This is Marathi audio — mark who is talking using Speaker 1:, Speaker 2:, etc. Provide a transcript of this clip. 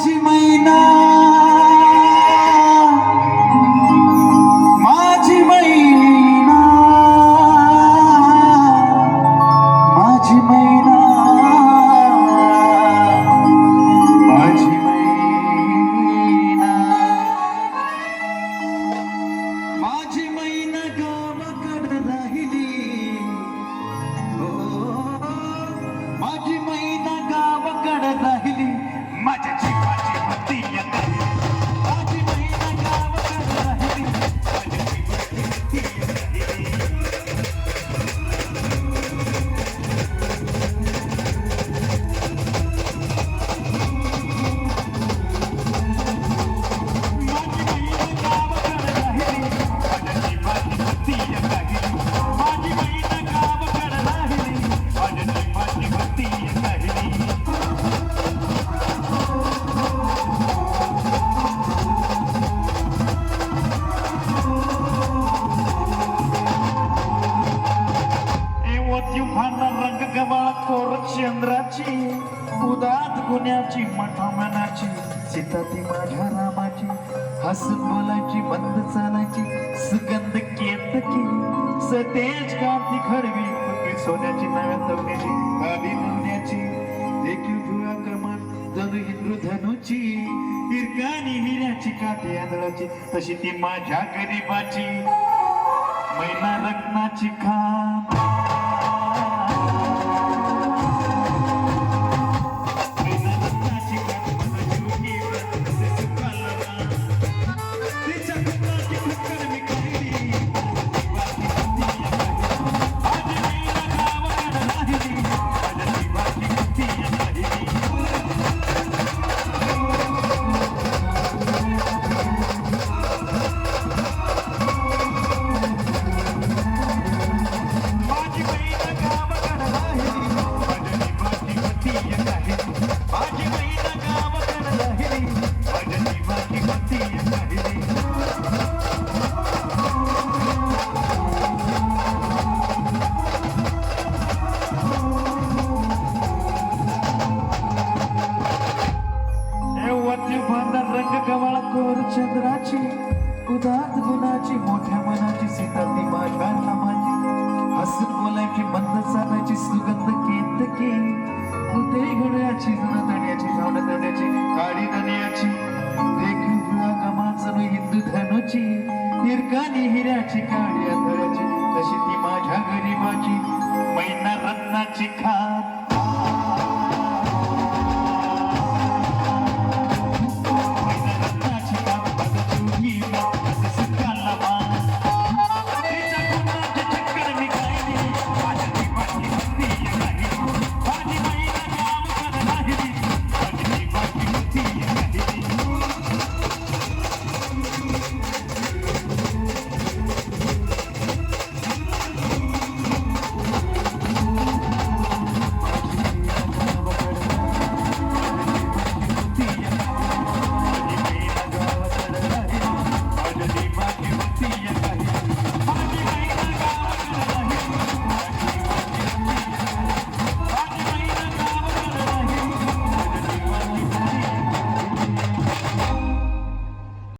Speaker 1: মাঝি उदात गुन्ह्याची मठामनाची सीता ती माझ्या रामाची हसून बोलायची बंद चालायची सुगंध केतकी सतेज कांती खरवी सोन्याची नव्या तवण्याची गाडी नवण्याची देखील भुळा कमान जणू इंद्रधनुची इरकानी हिऱ्याची काठी आंधळाची तशी ती माझ्या गरीबाची मैना रत्नाची खा मनाची मोठ्या मनाची सीता ती माझ्या नामाची हसून बोलायची मंद चालायची सुगंध केतकी कुठे घड्याची जुना दण्याची जाऊन दण्याची काळी दण्याची देखील जुळा गमाचं हिंदू धनुची. हिरकानी हिऱ्याची काळी आंधळ्याची तशी ती माझ्या गरीबाची. मैना रत्नाची खात.